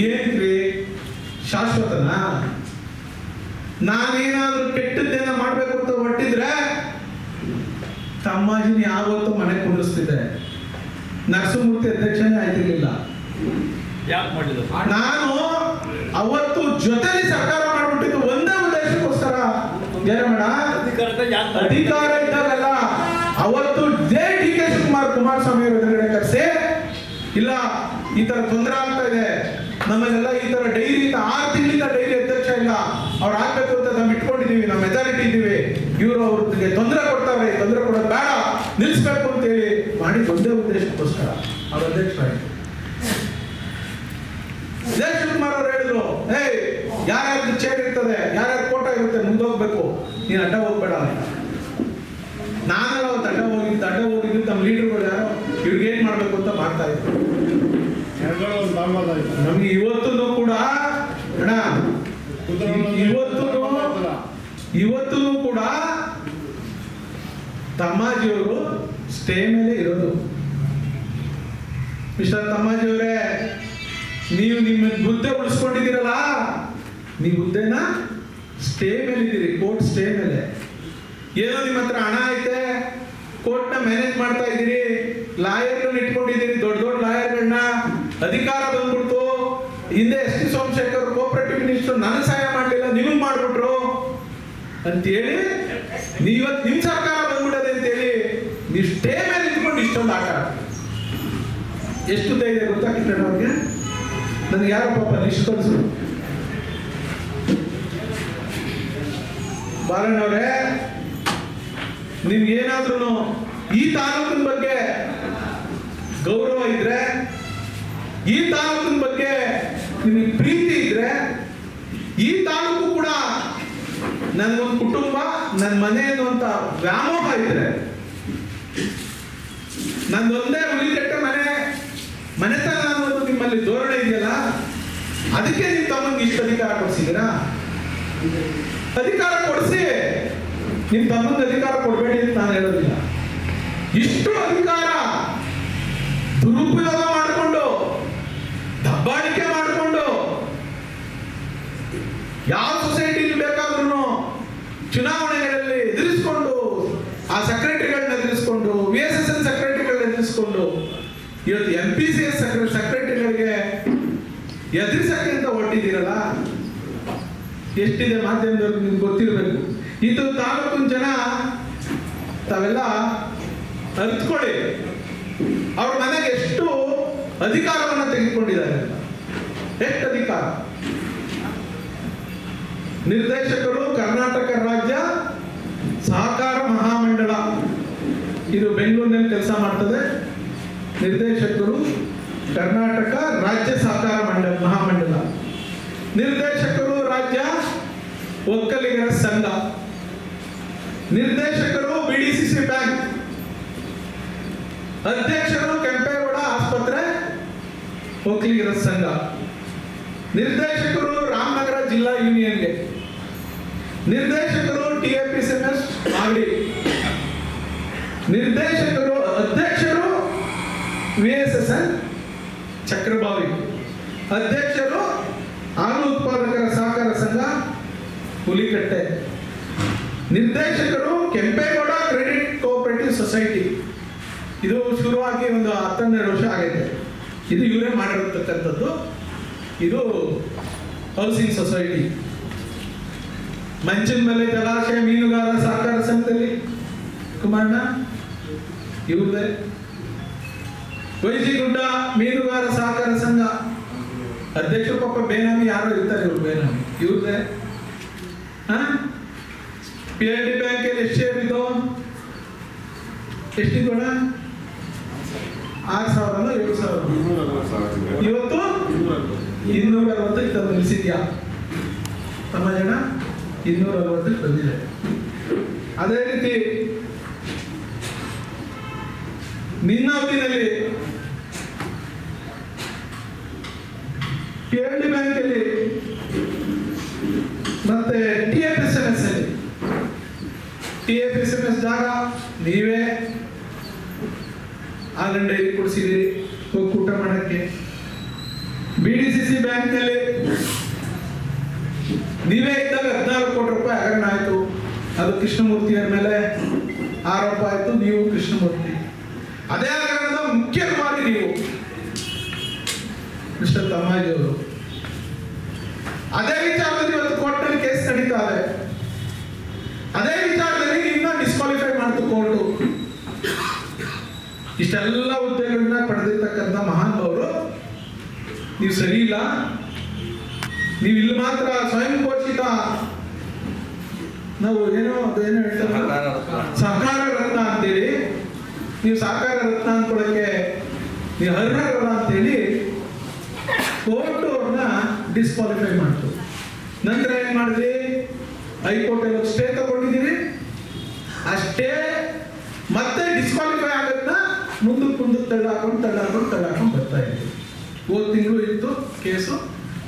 ಏನ್ರಿ? ಶಾಶ್ವತನಾ? ನಾನೇನಾದ್ರೂ ಕೆಟ್ಟದ್ದೇನ ಮಾಡ್ಬೇಕು ಅಂತ ಹೊಟ್ಟಿದ್ರೆ ತಮ್ಮಾಜಿನ ಯಾವತ್ತೂ ಮನೆ ಕುಂಡಿಸ್ತಿದ್ದೆ ನರಸಿಂಹಮೂರ್ತಿ ಅಧ್ಯಕ್ಷನೇ ಆಯ್ತಿರ್ಲಿಲ್ಲ. ನಾನು ಅವತ್ತು ಜೊತೆಲಿ ಸರ್ಕಾರ ಮಾಡಿಬಿಟ್ಟಿದ್ದು ಒಂದೇ ಉದ್ದೇಶಕ್ಕೋಸ್ಕರ. ಜಯರಮಣ ಅಧಿಕಾರ ಇದ್ದಾಗಲ್ಲ ಅವತ್ತು J D K Shivakumar Kumaraswamy ಎದುರುಗಡೆ ಕರೆಸಿ ಇಲ್ಲ ಈ ತರ ತೊಂದರೆ ಆಗ್ತಾ ಇದೆ. ನಮಗೆಲ್ಲ ಈ ತರ ಡೈರಿ ಆರು ತಿಂಗಳಿಂದ ಡೈರಿ ಅಧ್ಯಕ್ಷ ಇಲ್ಲ. ಅವ್ರು ಆಗ್ಬೇಕು ಅಂತ ನಾವು ಇಟ್ಕೊಂಡಿದೀವಿ ನಾವು ಮೆಜಾರಿಟಿ ಇದೀವಿ ಇವರು ಅವ್ರಿಗೆ ತೊಂದರೆ ಕೊಡ್ತಾರೆ ತೊಂದರೆ ಕೊಡೋದು ಬೇಡ ನಿಲ್ಲಿಸ್ಬೇಕು ಅಂತೇಳಿ ಮಾಡಿ ಒಂದೇ ಉದ್ದೇಶಕ್ಕೋಸ್ಕರ. ಅವ್ರ ಅಧ್ಯಕ್ಷರಾಗಿ ಜಯ ಶಿವಕುಮಾರ್ ಅವ್ರು ಹೇಳಿದ್ರು ಏಯ್ ಯಾರ್ಯಾರ್ದು ಚೇರ್ ಇರ್ತದೆ ಯಾರ್ಯಾರ ಕೋಟ ಇರುತ್ತೆ ಮುಂದೆ ಹೋಗ್ಬೇಕು ನೀನ್ ಅಡ್ಡ ಹೋಗ್ಬೇಡ. ನಾನೆಲ್ಲ ಅವತ್ತು ಅಡ್ಡ ಹೋಗಿದ್ದು ಅಡ್ಡ ಹೋಗಿದ್ದು ನಮ್ಮ ಲೀಡರ್ಗಳು ಯಾರೋ ಇವ್ರಿಗೆ ಏನ್ ಮಾಡ್ಬೇಕು ಅಂತ ಮಾಡ್ತಾ ಇದ್ರು. ನಮ್ಗೆ ಇವತ್ತು ಕೂಡ ಅಣ್ಣ ಇವತ್ತು ಇವತ್ತು ಕೂಡ ತಮ್ಮಾಜಿಯವರು ಸ್ಟೇ ಮೇಲೆ ಇರೋದು. ಮಿಸ್ಟರ್ ತಮ್ಮಾಜಿಯವರೇ ನೀವು ನಿಮ್ಮ ಹುದ್ದೆ ಉಳಿಸ್ಕೊಂಡಿದ್ದೀರಲ್ಲ? ನೀವು ಹುದ್ದೆನ ಸ್ಟೇ ಮೇಲೆ ಇದ್ದೀರಿ, ಕೋರ್ಟ್ ಸ್ಟೇ ಮೇಲೆ. ಏನೋ ನಿಮ್ಮ ಹತ್ರ ಹಣ ಐತೆ, ಕೋರ್ಟ್ನ ಮ್ಯಾನೇಜ್ ಮಾಡ್ತಾ ಇದ್ದೀರಿ ಲಾಯರ್ಗಳನ್ನ ಇಟ್ಕೊಂಡಿದ್ದೀರಿ, ದೊಡ್ಡ ದೊಡ್ಡ ಲಾಯರ್ಗಳನ್ನ, ಅಧಿಕಾರ ಬಂದ್ಬಿಡ್ತು. ಹಿಂದೆ S T Somashekar cooperative minister ನನಗೆ ಸಹಾಯ ಮಾಡಲಿಲ್ಲ, ನಿಮಗೆ ಮಾಡ್ಬಿಟ್ರು. ಅಂತೇಳಿ ನೀವತ್ತು ನಿಮ್ಮ ಸರ್ಕಾರ ಬಂದ್ಬಿಡದೆ ಅಂತೇಳಿ, ನೀವು ಸ್ಟೇ ಮೇಲೆ ಇಟ್ಕೊಂಡು ಇಷ್ಟೊಂದು ಆಟ. ಎಷ್ಟು ಧೈರ್ಯ ಗೊತ್ತಾ ಕಿರಣ್ ಅವ್ರಿಗೆ ನನಗೆ ಯಾರೋ ಪಾಪ ಲಿಸ್ಟ್ ಬಾಲಣ್ಣವ್ರೆ ನಿಮ್ಗೇನಾದ್ರೂ ಈ ತಾಲೂಕಿನ ಬಗ್ಗೆ ಗೌರವ ಇದ್ರೆ, ಈ ತಾಲೂಕಿನ ಬಗ್ಗೆ ನಿಮಗೆ ಪ್ರೀತಿ ಇದ್ರೆ, ಈ ತಾಲೂಕು ಕೂಡ ನನಗೊಂದು ಕುಟುಂಬ ನನ್ನ ಮನೆ ಅನ್ನುವಂತ ವ್ಯಾಮೋಹ ಇದ್ರೆ, ನಂದೊಂದೇ ಉಳಿಕಟ್ಟ ಮನೆ, ಮನೆತನ ಅನ್ನೋದು ನಿಮ್ಮಲ್ಲಿ ಧೋರಣೆ ಇದೆಯಲ್ಲ, ಅದಕ್ಕೆ ನೀವು ತಮ್ಮಂಗೆ ಇಷ್ಟು ಅಧಿಕಾರ ಕೊಡಿಸಿದ್ದೀರಾ? ಅಧಿಕಾರ ಕೊಡಿಸಿ ನಿಮ್ಮ ತಮ್ಮಂಗೆ ಅಧಿಕಾರ ಕೊಡಬೇಡಿ ಅಂತ ನಾನು ಹೇಳೋದಿಲ್ಲ. ಇಷ್ಟು ಅಧಿಕಾರ ದುರುಪಯೋಗ ಮಾಡಿಕೊಂಡು, ದಬ್ಬಾಳಿಕೆ ಮಾಡಿಕೊಂಡು, ಯಾವ ಸೊಸೈಟಿಲಿ ಬೇಕಾದ್ರೂ ಚುನಾವಣೆಗಳಲ್ಲಿ ಎದುರಿಸ್ಕೊಂಡು, ಆ ಸೆಕ್ರೆಟರಿಗಳನ್ನ ಎದುರಿಸ್ಕೊಂಡು ವಿ ಎಸ್ ಎಸ್ ಎಲ್ ಸೆಕ್ರೆಟರಿಗಳನ್ನ ಎದುರಿಸ್ಕೊಂಡು, ಇವತ್ತು ಎಂ ಪಿ ಸಿ ಎಸ್ ಸೆಕ್ರೆಟರಿಗಳಿಗೆ ಎದುರಿಸಕ್ಕಿಂತ ಹೊಟ್ಟಿದ್ದೀರಲ್ಲ ಎಷ್ಟಿದೆ ಮಾಧ್ಯಮದವ್ರಿಗೆ ನಿಮ್ಗೆ ಗೊತ್ತಿರಬೇಕು. ಇದು ತಾಲೂಕಿನ ಜನ ತಾವೆಲ್ಲ ಅರ್ತ್ಕೊಳ್ಳಿ. ಅವ್ರ ಮನೆಗೆ ಎಷ್ಟು ಅಧಿಕಾರವನ್ನು ತೆಗೆದುಕೊಂಡಿದ್ದಾರೆ. ಎಷ್ಟು ಅಧಿಕಾರ? ನಿರ್ದೇಶಕರು ಕರ್ನಾಟಕ ರಾಜ್ಯ ಸಹಕಾರ ಮಹಾಮಂಡಳ. ಇದು ಬೆಂಗಳೂರಿನಲ್ಲಿ ಕೆಲಸ ಮಾಡ್ತದೆ. ನಿರ್ದೇಶಕರು ಕರ್ನಾಟಕ ರಾಜ್ಯ ಸಹಕಾರ ಮಂಡಳ ಮಹಾಮಂಡಳ ನಿರ್ದೇಶಕರು ರಾಜ್ಯ ಒಕ್ಕಲಿಗರ ಸಂಘ. ನಿರ್ದೇಶಕರು ಬಿಡಿಸಿಸಿ ಬ್ಯಾಂಕ್. ಅಧ್ಯಕ್ಷರು ಕೆಂಪೇಗೌಡ ಆಸ್ಪತ್ರೆ ಒಕ್ಕಲಿಗರ ಸಂಘ. ನಿರ್ದೇಶಕರು ರಾಮನಗರ ಜಿಲ್ಲಾ ಯೂನಿಯನ್ಗೆ. ನಿರ್ದೇಶಕರು ಟಿಎಪಿಸಿಎಂಎಸ್ ಮಾಡಿ ನಿರ್ದೇಶಕರು ಅಧ್ಯಕ್ಷರು ವಿ ಎಸ್ ಚಕ್ರಬಾವಿ. ಅಧ್ಯಕ್ಷರು ಹಾಲು ಉತ್ಪಾದಕರ ಸಹಕಾರ ಸಂಘ ಹುಲಿಕಟ್ಟೆ ನಿರ್ದೇಶಕರು ಕೆಂಪೇಗೌಡ ಕ್ರೆಡಿಟ್ ಕೋಆಪರೇಟಿವ್ ಸೊಸೈಟಿ ಇದು ಶುರುವಾಗಿ ಒಂದು ಹತ್ತನ್ನೆರಡು ವರ್ಷ ಆಗೈತೆ. ಇದು ಇವರೇ ಮಾಡಿರತಕ್ಕಂಥದ್ದು. ಇದು ಹೌಸಿಂಗ್ ಸೊಸೈಟಿ ಮಂಚಿನ ಮೇಲೆ ಜಲಾಶಯ, ಮೀನುಗಾರ, ಸಹಕಾರ ಸಂಘದಲ್ಲಿ ಕುಮಾರಣ್ಣ, ಇವ್ರದೇ. ವೈಜಿಗುಡ್ಡ ಮೀನುಗಾರ, ಸಹಕಾರ ಸಂಘ. ಅಧ್ಯಕ್ಷರು ಪಾಪ ಬೇನಾಮಿ ಯಾರು ಇರ್ತಾರೆ ಇವ್ರು, ಬೇನಾಮಿ. ಇವ್ರದೇ. ಪಿ ಐ ಡಿ ಬ್ಯಾಂಕಲ್ಲಿ ಎಷ್ಟು ಶೇರ್ ಇದು ಎಷ್ಟಿದೋಣ ಆರು ಸಾವಿರ ಏಳು ಸಾವಿರ ಇವತ್ತು ಇನ್ನೂರ ಅರವತ್ತಕ್ಕೆ ತಂದು ನಿಲ್ಲಿಸಿದ್ಯಾ ತಮ್ಮ ಜನ ಇನ್ನೂರ ಅರವತ್ತಕ್ಕೆ ಬಂದಿದೆ ಅದೇ ರೀತಿ ನಿನ್ನ ಅವಧಿನಲ್ಲಿ ಪಿ ಐ ಡಿ ಬ್ಯಾಂಕಲ್ಲಿ ಮತ್ತೆ T F S M S ಅಲ್ಲಿ. T F S M S ಜಾಗ ನೀವೇ ಹಾಲನ್ನ ಡೈರಿ ಕೊಡಿಸಿದಿರಿ ಒಕ್ಕೂಟ ಮಾಡಕ್ಕೆ. ಬಿ ಡಿ ಸಿ ಸಿ ಬ್ಯಾಂಕ್ನಲ್ಲಿ ನೀವೇ ಇದ್ದಾಗ ಹದಿನಾರು ಕೋಟಿ ರೂಪಾಯಿ ಹಗರಣ ಆಯಿತು. ಅದು ಕೃಷ್ಣಮೂರ್ತಿಯರ ಮೇಲೆ ಆರೋಪ ಆಯಿತು. ನೀವು ಕೃಷ್ಣಮೂರ್ತಿ. ಅದೇ ಇಷ್ಟೆಲ್ಲ ಹುದ್ದೆಗಳನ್ನ ಪಡೆದಿರ್ತಕ್ಕಂಥ ಮಹಾನ್ ಅವರು ನೀವು ಸರಿ ಇಲ್ಲ. ನೀವು ಇಲ್ಲಿ ಮಾತ್ರ ಸ್ವಯಂ ಘೋಷಿತ ನಾವು ಏನೋ ಏನೋ ಹೇಳ್ತಾರೆ? ಸಹಕಾರ ರತ್ನ. ಅಂತೇಳಿ. ನೀವು ಸಹಕಾರ ರತ್ನ ಅಂದ್ಕೊಳಕ್ಕೆ ನೀವು ಅರ್ಹರಲ್ಲ ಅಂತೇಳಿ ಕೋರ್ಟ್ ಅವ್ರನ್ನ ಡಿಸ್ಕ್ವಾಲಿಫೈ ಮಾಡ್ತು. ನಂತರ ಏನ್ ಮಾಡಿದ್ರಿ? ಹೈಕೋರ್ಟ್ ಅಲ್ಲಿ ಸ್ಟೇ ತಗೊಂಡಿದ್ದೀರಿ. ಅಷ್ಟೇ ತಳ್ಳಾಕೊಂಡು ತಳ್ಳಾಕೊಂಡು ತಳ್ಳಾಕೊಂಡು ಬರ್ತಾ ಇದ್ದೀವಿ ಹೋದ ತಿಂಗಳು ಇತ್ತು ಕೇಸು.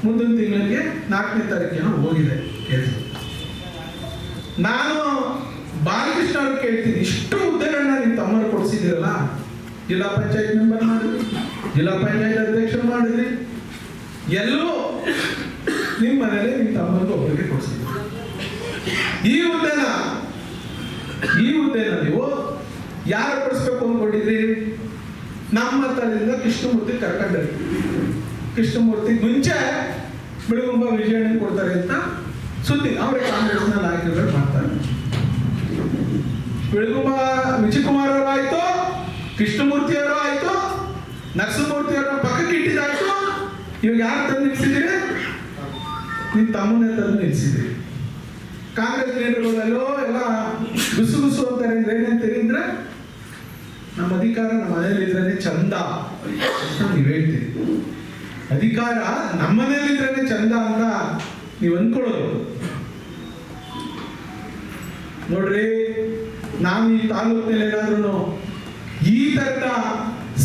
ಮುಂದಿನ ತಿಂಗಳಿಗೆ ನಾಲ್ಕನೇ ತಾರೀಕಿನ ಹೋಗಿದೆ ಕೇಸು. ನಾನು ಬಾಲಕೃಷ್ಣ ಅವ್ರು ಕೇಳ್ತೀನಿ, ಇಷ್ಟು ಹುದ್ದೆಗಳನ್ನ ನಿಮ್ಮ ತಮ್ಮರು ಕೊಡಿಸಿದಿರಲ್ಲ ಜಿಲ್ಲಾ ಪಂಚಾಯತ್ ಮೆಂಬರ್ ಮಾಡಿದ್ರಿ, ಜಿಲ್ಲಾ ಪಂಚಾಯತ್ ಅಧ್ಯಕ್ಷ ಮಾಡಿದ್ರಿ, ಎಲ್ಲೂ ನಿಮ್ಮ ಮನೇಲಿ ನಿಮ್ಮ ತಮ್ಮನಿಗೆ ಒಬ್ಬರಿಗೆ ಕೊಡಿಸಿದ್ರು ಈ ಹುದ್ದೆನ ಈ ಹುದ್ದೆನ ನೀವು ಯಾರು ಕೊಡಿಸ್ಬೇಕು ಅಂದ್ಕೊಂಡಿದ್ರಿ? ನಮ್ಮ ತಲೆಯಿಂದ ಕೃಷ್ಣಮೂರ್ತಿ ಕರ್ಕೊಂಡ್ರಿ. ಕೃಷ್ಣಮೂರ್ತಿ ಮುಂಚೆ ಬಿಡುಗುಂಬ ವಿಜಯಣ್ಣ ಕೊಡ್ತಾರೆ ಅಂತ ಸುದ್ದಿ, ಅವರೇ ಕಾಂಗ್ರೆಸ್ನ ನಾಯಕರುಗಳು ಮಾಡ್ತಾರೆ. ಬೆಳಗುಂಬ ಅವರು ಆಯ್ತು, ಕೃಷ್ಣಮೂರ್ತಿಯವರು ಆಯ್ತು ನರಸಿಂಹಮೂರ್ತಿ ಅವರ ಪಕ್ಕಕ್ಕೆ ಇಟ್ಟಿದ್ದಾಯ್ತು. ಇವಾಗ ಯಾರು ತಂದು ನಿಲ್ಸಿದ್ದೀರಿ? ನಿಮ್ಮ ತಮ್ಮನೇ ತಂದು ನಿಲ್ಸಿದ್ರಿ ಕಾಂಗ್ರೆಸ್ ಲೀಡರ್ಗಳೆಲ್ಲೋ ಎಲ್ಲ ಗುಸು ಗುಸು ಅಂತಾರೆ ಅಂದ್ರೆ ಏನಂತೀರಿ ಅಂದ್ರೆ ನಮ್ಮ ಅಧಿಕಾರ ನಮ್ಮ ಮನೇಲಿದ್ರೇನೆ ಚಂದ ನೀವು ಹೇಳ್ತೀರಿ. ಅಧಿಕಾರ ನಮ್ಮ ಮನೇಲಿ ಇದ್ರೇನೆ ಚಂದ ಅಂತ ನೀವು ಅಂದ್ಕೊಳ್ಳೋದು ನೋಡ್ರಿ, ನಾನು ಈ ತಾಲೂಕಿನಲ್ಲಿ ಏನಾದ್ರು ಈ ತರದ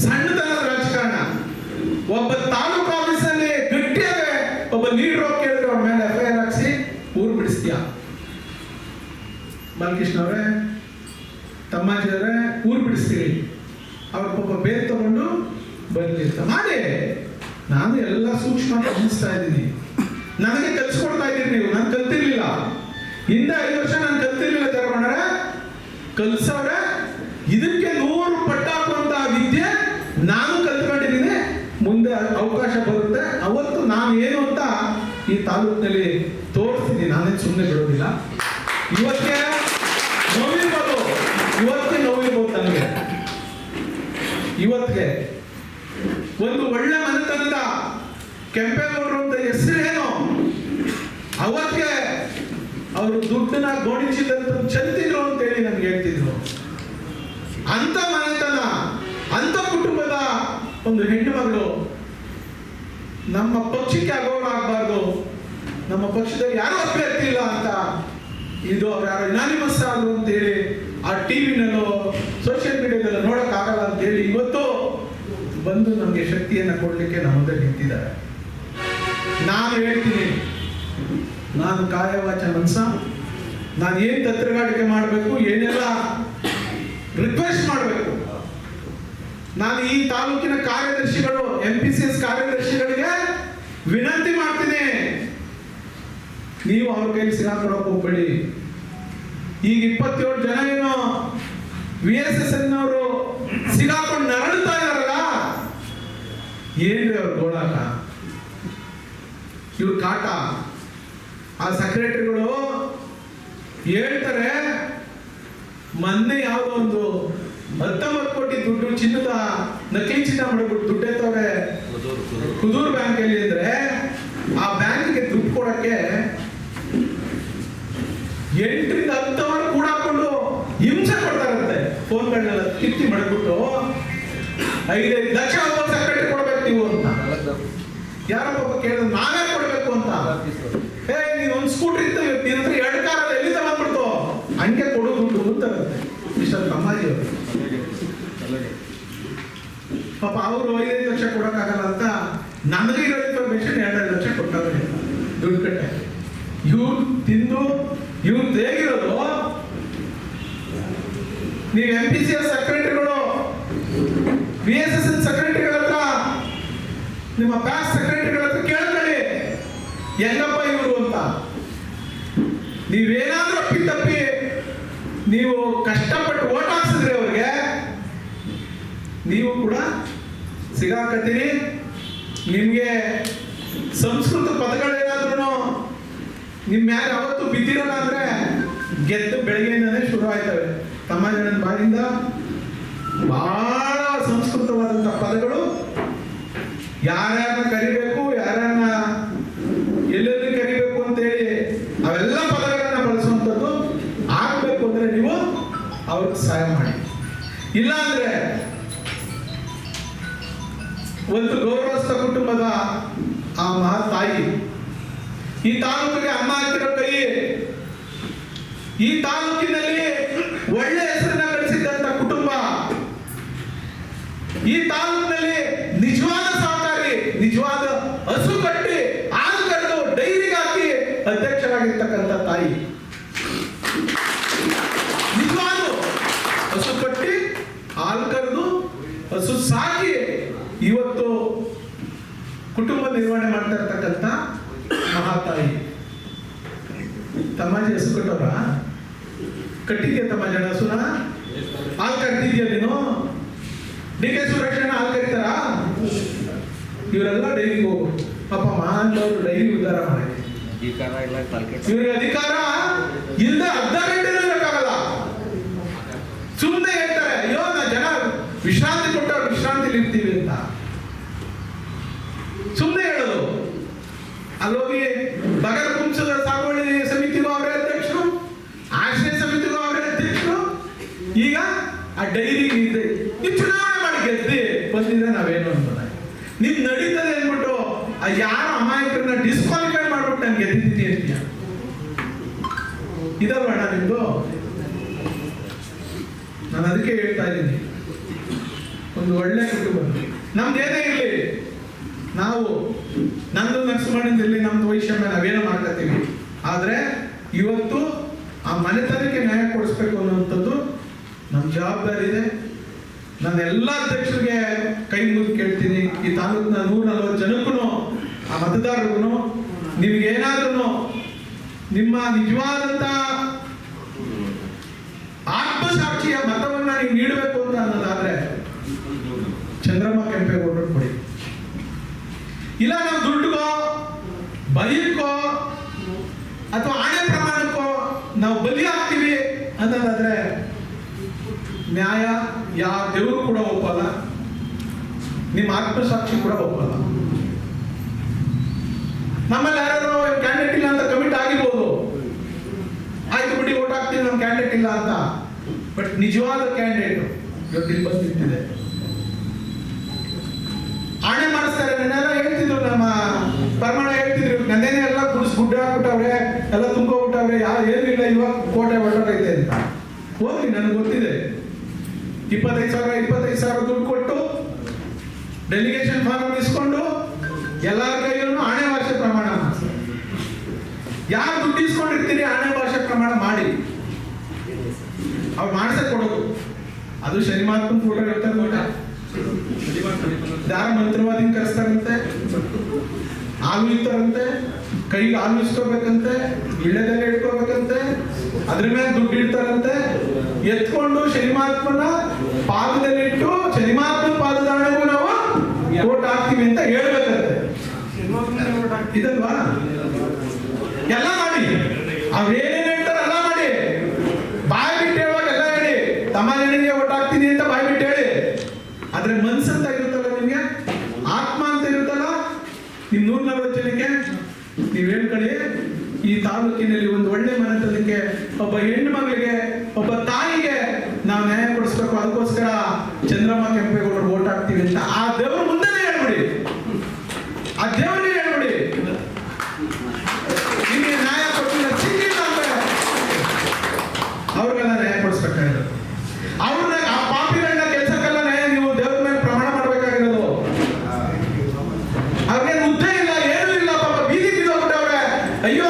ಸಣ್ಣತನದ ರಾಜಕಾರಣ, ಒಬ್ಬ ತಾಲೂಕು ಆಫೀಸಲ್ಲಿ ಗಟ್ಟಿಯಾಗ ಒಬ್ಬ ಲೀಡರ್ ಹೋಗಿ ಕೇಳಿದ್ರೆ ಅವ್ರ ಮೇಲೆ ಎಫ್ ಐ ಆರ್ ಹಾಕ್ಸಿ ಊರು ಬಿಡಿಸ್ತೀಯ? ಬಾಲಕೃಷ್ಣ ಅವರೇ, ತಮ್ಮಾಜಿ ಅವರೇ ಊರು ಬಿಡಿಸ್ತೀರಿ. ಅವ್ರ ಪಾಪ ಬೇರೆ ತಗೊಂಡು ಬರಲಿ ಅಂತ ಮಾಡಿ ನಾನು ಎಲ್ಲ ಸೂಕ್ಷ್ಮ ಗಮನಿಸ್ತಾ ಇದ್ದೀನಿ. ನನಗೆ ಕಲ್ಸ್ಕೊಡ್ತಾ ಇದ್ದೀರಿ ನೀವು, ನಾನು ಕಲ್ತಿರ್ಲಿಲ್ಲ. ಹಿಂದೆ ಐದು ವರ್ಷ ನಾನು ಕಲ್ತಿರ್ಲಿಲ್ಲ ಜರಮಣ್ಣರ ಕಲ್ಸವ್ರೆ, ಇದಕ್ಕೆ ನೂರು ಪಟ್ಟಾಕುವಂತಹ ವಿದ್ಯೆ ನಾನು ಕಲ್ತ್ಕೊಂಡಿದ್ದೀನಿ. ಮುಂದೆ ಅವಕಾಶ ಬರುತ್ತೆ. ಅವತ್ತು ನಾನು ಏನು ಅಂತ ಈ ತಾಲೂಕಿನಲ್ಲಿ ತೋರಿಸ್ತೀನಿ. ನಾನೇನು ಸುಮ್ಮನೆ ಬಿಡೋದಿಲ್ಲ. ಇವತ್ತೇ ನೋವಿರ್ಬೋದು ಇವತ್ತೇ ನೋವಿರ್ಬೋದು ನನಗೆ ಇವತ್ತಿಗೆ ಒಂದು ಒಳ್ಳೆ ಮನೆತನದ ಕೆಂಪೇಗೌಡರು ಅಂತ ಹೆಸರೇನು? ಅವತ್ತಿಗೆ ಅವರು ದುಡ್ಡನ್ನ ಗೋಣಿಸಿದಂತ ಚಂತಿದ್ರು ಅಂತೇಳಿ ನನ್ಗೆ ಹೇಳ್ತಿದ್ರು. ಅಂತ ಮನೆತನ, ಅಂತ ಕುಟುಂಬದ ಒಂದು ಹೆಣ್ಣು ಮಗಳು ನಮ್ಮ ಪಕ್ಷಕ್ಕೆ ಅಗೌರವ ಆಗಬಾರ್ದು. ನಮ್ಮ ಪಕ್ಷದಲ್ಲಿ ಯಾರು ಅಭ್ಯರ್ಥಿ ಇಲ್ಲ ಅಂತ. ಇದು ಅವ್ರು ಯಾರು, ಇನಾನಿಮಸ್ ಆದ್ರು ಅಂತೇಳಿ ಆ ಟಿವಿನಲ್ಲೋ ಸೋಷಿಯಲ್ ಮೀಡಿಯಾದಲ್ಲಿ ನೋಡೋಕ್ಕಾಗಲ್ಲ ಅಂತ ಹೇಳಿ ಇವತ್ತು ಬಂದು ನಮಗೆ ಶಕ್ತಿಯನ್ನ ಕೊಡ್ಲಿಕ್ಕೆ ನಮ್ಮದೇ ಮುಂದೆ ನಿಂತಿದ್ದಾರೆ. ನಾನು ಹೇಳ್ತೀನಿ, ನಾನು ಕಾಯವಾಚ ಮನ್ಸ, ನಾನು ಏನ್ ತಂತ್ರಗಾರಿಕೆ ಮಾಡಬೇಕು, ಏನೆಲ್ಲ ರಿಕ್ವೆಸ್ಟ್ ಮಾಡಬೇಕು. ನಾನು ಈ ತಾಲೂಕಿನ ಕಾರ್ಯದರ್ಶಿಗಳು ಎಂ ಪಿ ಸಿ ಎಸ್ ಕಾರ್ಯದರ್ಶಿಗಳಿಗೆ ವಿನಂತಿ ಮಾಡ್ತೀನಿ. ನೀವು ಅವ್ರ ಕೈಲಿ ಸಿಗಾಕೊಡಕ್ ಹೋಗ್ಬೇಡಿ ಈಗ ಇಪ್ಪತ್ತೇಳು ಜನ ಏನು ವಿ ಎಸ್ ಎಸ್ ಅವರು ಸಿಗಾಕೊಂಡು ನರಳ್ತಾ ಇದಾರಲ್ಲ ಏನ್ರಿ ಅವ್ರ ಗೋಳಾಟ? ಇವ್ರ ಕಾಟ. ಆ ಸೆಕ್ರೆಟರಿಗಳು ಹೇಳ್ತಾರೆ, ಮೊನ್ನೆ ಯಾವುದೋ ಒಂದು ಹತ್ತೊಂಬತ್ತು ಕೋಟಿ ದುಡ್ಡು ಚಿನ್ನದ ನಕಲಿ ಚಿನ್ನ ಮಾಡಿಬಿಟ್ಟು ದುಡ್ಡು ಎತ್ತವ್ರೆ. ಕುದೂರು ಬ್ಯಾಂಕ್ ಅಲ್ಲಿ ಅಂದ್ರೆ ಆ ಬ್ಯಾಂಕ್ಗೆ ದುಡ್ಡು ಕೊಡಕ್ಕೆ ಎಂಟರಿಂದ ಹತ್ತವರು ಕೂಡ ಹಾಕೊಂಡು ಹಿಂಸೆ ಕೊಡ್ತಾರಂತೆ ಫೋನ್ಗಳನ್ನೆಲ್ಲ ಕಿತ್ತಿ ಮಾಡ್ಬಿಟ್ಟು ಐದೈದು ಲಕ್ಷ ಒಂದು ಕಟ್ಟಿ ಕೊಡ್ಬೇಕು ನೀವು ಅಂತ. ಯಾರೋ ಒಬ್ಬ ಕೇಳಿದ್ರು, ನಾವೇ ಕೊಡ್ಬೇಕು ಅಂತ. ಏ, ನೀನು ಒಂದು ಸ್ಕೂಟ್ರಿ ಇತ್ತು ನಿನ್ನ ಹತ್ರ ಎರಡು ಕಾರ್ ಎಲ್ಲಿಂದ ಬಂದ್ಬಿಡ್ತು? ಹಂಗೆ ಕೊಡು ದುಡ್ಡು ಅಂತ ಮಿಸ್ಟರ್ ಕಮ್ಮಾಜಿ ಅವರು. ಪಾಪ ಅವರು ಐದೈದು ಲಕ್ಷ ಕೊಡೋಕ್ಕಾಗಲ್ಲ ಅಂತ ನನಗೆ ಇರೋ ಇನ್ಫಾರ್ಮೇಶನ್ ಎರಡೈದು ಲಕ್ಷ ಕೊಟ್ಟಾಗ ದುಡ್ಡು ಕಟ್ಟೆ ಇವ್ರು ತಿಂದು, ಇವ್ರು ಹೇಗಿರೋದು ನೀವು ಎಂ ಪಿ ಸಿ ಎಸ್ ಸೆಕ್ರೆಟರಿಗಳು ಬಿ ಎಸ್ ಎಸ್ ಎಲ್ ಸೆಕ್ರೆಟರಿಗಳ ಹತ್ರ, ನಿಮ್ಮ ಬ್ಯಾಂಕ್ ಸೆಕ್ರೆಟರಿಗಳ ಹತ್ರ ಕೇಳ್ಕೊಳ್ಳಿ ಹೆಂಗಪ್ಪ ಇವರು ಅಂತ. ನೀವೇನಾದ್ರೂ ಅಪ್ಪಿತಪ್ಪಿ ನೀವು ಕಷ್ಟಪಟ್ಟು ಓಟ್ ಹಾಕ್ಸಿದ್ರೆ ಅವ್ರಿಗೆ, ನೀವು ಕೂಡ ಸಿಗಾಕತ್ತೀರಿ. ನಿಮಗೆ ಸಂಸ್ಕೃತ ಪದಗಳೇನಾದ್ರೂ ನಿಮ್ಮ ಯಾರು ಅವತ್ತು ಬಿದ್ದಿರಲ್ಲ ಅಂದ್ರೆ ಗೆದ್ದು ಬೆಳಗ್ಗೆಯಿಂದನೇ ಶುರು ಆಯ್ತವೆ ಜನನ ಬಾಯಿಂದ ಬಹಳ ಸಂಸ್ಕೃತವಾದಂತ ಪದಗಳು ಯಾರ್ಯಾರನ್ನ ಕರಿಬೇಕು, ಯಾರ್ಯಾರನ್ನ ಎಲ್ಲೆಲ್ಲಿ ಕರಿಬೇಕು ಅಂತೇಳಿ ಅವೆಲ್ಲ ಪದಗಳನ್ನ ಬಳಸುವಂಥದ್ದು ಆಗ್ಬೇಕು ಅಂದ್ರೆ ನೀವು ಅವ್ರಿಗೆ ಸಹಾಯ ಮಾಡಿ. ಇಲ್ಲ ಅಂದ್ರೆ ಒಂದು ಗೌರವಸ್ಥ ಕುಟುಂಬದ ಆ ಮಹಾ ತಾಯಿ, ಈ ತಾಲೂಕಿಗೆ ಅಮ್ಮ ಹಾಕಿರೋ ಕೈ, ಈ ತಾಲೂಕಿನಲ್ಲಿ ಒಳ್ಳೆ ಹೆಸರನ್ನ ಗಳಿಸಿದ್ದಂತ ಕುಟುಂಬ ಈ ತಾಲೂಕಿನಲ್ಲಿ ನಿಜವಾದ ಸಹಕಾರಿ, ನಿಜವಾದ ಹಸು ಕಟ್ಟಿ, ಹಾಲು ಕರೆದು ಡೈರಿಗೆ ಹಾಕಿ ಅಧ್ಯಕ್ಷರಾಗಿರ್ತಕ್ಕಂಥ ತಾಯಿ. ನಿಜವಾದ ಹಸು ಕಟ್ಟಿ, ಹಾಲು ಕರೆದು ಹಸು ಸಾಕಿ ಇವತ್ತು ಕುಟುಂಬ ನಿರ್ವಹಣೆ ಮಾಡ್ತಾ ಇರ್ತಕ್ಕಂಥ ಮಹಾತಾಯಿ. ತಮ್ಮಾಜಿ ಹಸು ಕಟ್ಟೋರ ಕಟ್ಟಿದ್ಯಾ ತಮ್ಮಾಜಿ ಹಸುನ? ಹಾಲು ಕಟ್ಟಿದ್ಯಾ ನೀನು? ಡಿ ಕೆ ಹಾಲು ಕರಿತಾರ ಇವರೆಲ್ಲ ಡೈರಿಗೆ ಹೋಗು ಪಾಪ ಮಹಾನ್ದವರು ಡೈರಿ ಉದ್ಧಾರ ಮಾಡಿ ಇವ್ರಿಗೆ ಅಧಿಕಾರ ಇಲ್ಲದೆ ಅರ್ಧ ಗಂಟೆ ಇರೋಕ್ಕಾಗಲ್ಲ ಸುಮ್ಮನೆ ಹೇಳ್ತಾರೆ ಅಯ್ಯೋ ನಾ ಜನ ವಿಶ್ರಾಂತಿ ಕೊಟ್ಟವ್ರು ವಿಶ್ರಾಂತಿ ಇರ್ತೀವಿ ಅಂತ ಸುಮ್ಮನೆ ಹೇಳೋದು ಅಲ್ಲೋಗಿ ಬಗಲ ಕುಂಸದ ಸಾಗುವಳಿ ಸಮಿತಿಗೂ ಅವರೇ ಅಧ್ಯಕ್ಷರು ಆಶ್ರಯ ಸಮಿತಿಗೂ ಅವರೇ ಅಧ್ಯಕ್ಷರು ಈಗ ಆ ಡೈರಿ ಇದೆ ನೀವು ಚುನಾವಣೆ ಮಾಡಿ ಗೆದ್ದಿ ಬಂದಿದ್ರೆ ನಾವೇನು ಅನ್ಬೋದ ನೀನ್ ನಡೀತದೆ ಅಂದ್ಬಿಟ್ಟು ಆ ಯಾರ ಅಮಾಯಕರನ್ನ ಅಂತೀಯ ಇದಲ್ವಣ್ಣ ನಿಮ್ದು. ನಾನು ಅದಕ್ಕೆ ಹೇಳ್ತಾ ಇದ್ದೀನಿ. ಒಂದು ಒಳ್ಳೆ ಕುಟುಂಬ. ನಮ್ದೇನೇ ಇರಲಿ, ನಾವು ನಂದು ನರಸಿಂಹಣ್ಣದಿರಲಿ ನಮ್ದು ವೈಷಮ್ಯ ನಾವೇನೋ ಮಾಡ್ಕೋತೀವಿ ಆದ್ರೆ ಇವತ್ತು ಆ ಮನೆತನಕ್ಕೆ ನ್ಯಾಯ ಕೊಡಿಸ್ಬೇಕು ಅನ್ನುವಂಥದ್ದು ನಮ್ಮ ಜವಾಬ್ದಾರಿ ಇದೆ. ನಾನು ಎಲ್ಲ ಅಧ್ಯಕ್ಷರಿಗೆ ಕೈ ಮುಗಿದು ಕೇಳ್ತೀನಿ. ಈ ತಾಲೂಕಿನ ನೂರ ನಲ್ವತ್ತು ಜನಕ್ಕೂ ಆ ಮತದಾರರಿಗೂ ನಿಮ್ಗೇನಾದ್ರೂ ನಿಮ್ಮ ನಿಜವಾದಂತ ಆತ್ಮಸಾಕ್ಷಿಯ ಮತವನ್ನ ನೀವು ನೀಡಬೇಕು ಅಂತ ಅನ್ನೋದಾದ್ರೆ ಚಂದ್ರಮ್ಮ ಕೆಂಪೇಗೌಡರು ಕೊಡಿ. ಇಲ್ಲ ನಾವು ದುಡ್ಡುಗೋ ಬೈಕೋ ಅಥವಾ ಆಣೆ ಪ್ರಮಾಣಕ್ಕೋ ನಾವು ಬಲಿ ಆಗ್ತೀವಿ ಅನ್ನೋದಾದ್ರೆ ನ್ಯಾಯ ಯಾವ ದೇವರು ಕೂಡ ಒಪ್ಪಲ್ಲ, ನಿಮ್ಮ ಆತ್ಮಸಾಕ್ಷಿ ಕೂಡ ಒಪ್ಪಲ್ಲ. ನಮ್ಮಲ್ಲಿ ಯಾರು ಕ್ಯಾಂಡಿಡೇಟ್ ಇಲ್ಲ ಅಂತ ಕಮಿಟ್ ಆಗಿರ್ಬೋದು. ಬಿಡಿ ನಮ್ಮ ಕ್ಯಾಂಡಿಡೇಟ್ ಇಲ್ಲ ಅಂತ. ಬಟ್ ನಿಜವಾದ ಕ್ಯಾಂಡಿಡೇಟ್ ಇವತ್ತು ಇಲ್ಲಿ ನಿಂತಿದೆ ಆಣೆ ಮಾಡಿಸ್ತಾರೆ, ನೆನ್ನೆಲ್ಲ ಹೇಳ್ತಿದ್ರು ನಮ್ಮ ಪರಮಾಣ ಹೇಳ್ತಿದ್ರು. ನನ್ನೇನೆ ಎಲ್ಲ ಗುಡ್ಸ್ ಗುಡ್ಡ ಹಾಕ್ಬಿಟ್ಟವ್ರೆ, ಎಲ್ಲ ತುಂಬೋಗ್ಬಿಟ್ಟವ್ರೆ ಯಾರು ಏನಿಲ್ಲ ಇಲ್ಲ ಇವಾಗ ಕೋಟೆ ಹೊರಟೈತೆ ಅಂತ. ಹೋಗಿ ನನಗೆ ಗೊತ್ತಿದೆ. ಇಪ್ಪತ್ತೈದು ಸಾವಿರ ಇಪ್ಪತ್ತೈದು ಸಾವಿರ ದುಡ್ಡು ಕೊಟ್ಟು ಡೆಲಿಗೇಷನ್ ಫಾರ್ಮ್ ಇಸ್ಕೊಂಡು ಎಲ್ಲರ ಕೈಯಲ್ಲೂ ಆಣೆ ಭಾಷೆ ಪ್ರಮಾಣ ಯಾರು ದುಡ್ಡು ಇಸ್ಕೊಂಡಿರ್ತೀರಿ ಆಣೆ ಭಾಷೆ ಪ್ರಮಾಣ ಮಾಡಿ ಅವ್ರು ಮಾಡ್ಸಕ್ ಕೊಡೋದು. ಅದು ಶನಿಮಾತ್ಮನ್ ಫೋಟೋ ಇರ್ತಾರೆ ನೋಡ ಯಾರ ಮಂತ್ರವಾದಿನ ಕರೆಸ್ತಾರಂತೆ? ಹಾಲು ಇರ್ತಾರಂತೆ ಕೈಗೆ ಹಾಲು ಇಸ್ಕೋಬೇಕಂತೆ? ಇಳೆದೆಲ್ಲ ಇಟ್ಕೋಬೇಕಂತೆ? ಅದ್ರ ಮೇಲೆ ದುಡ್ಡು ಇಡ್ತಾರಂತೆ? ಎತ್ಕೊಂಡು ಶನಿಮಾತ್ಮನ ಶನಿ ಶನಿಮಾತ್ಮನ ಪಾದದಾಣೆಗೂ ನಾವು ಓಟ್ ಹಾಕ್ತೀವಿ ಅಂತ ಹೇಳ್ಬೇಕಂತೆ. ಇದಲ್ವಾ? ಎಲ್ಲ ಮಾಡಿ. ಅವ್ರೇನೇನ್ అయ్యో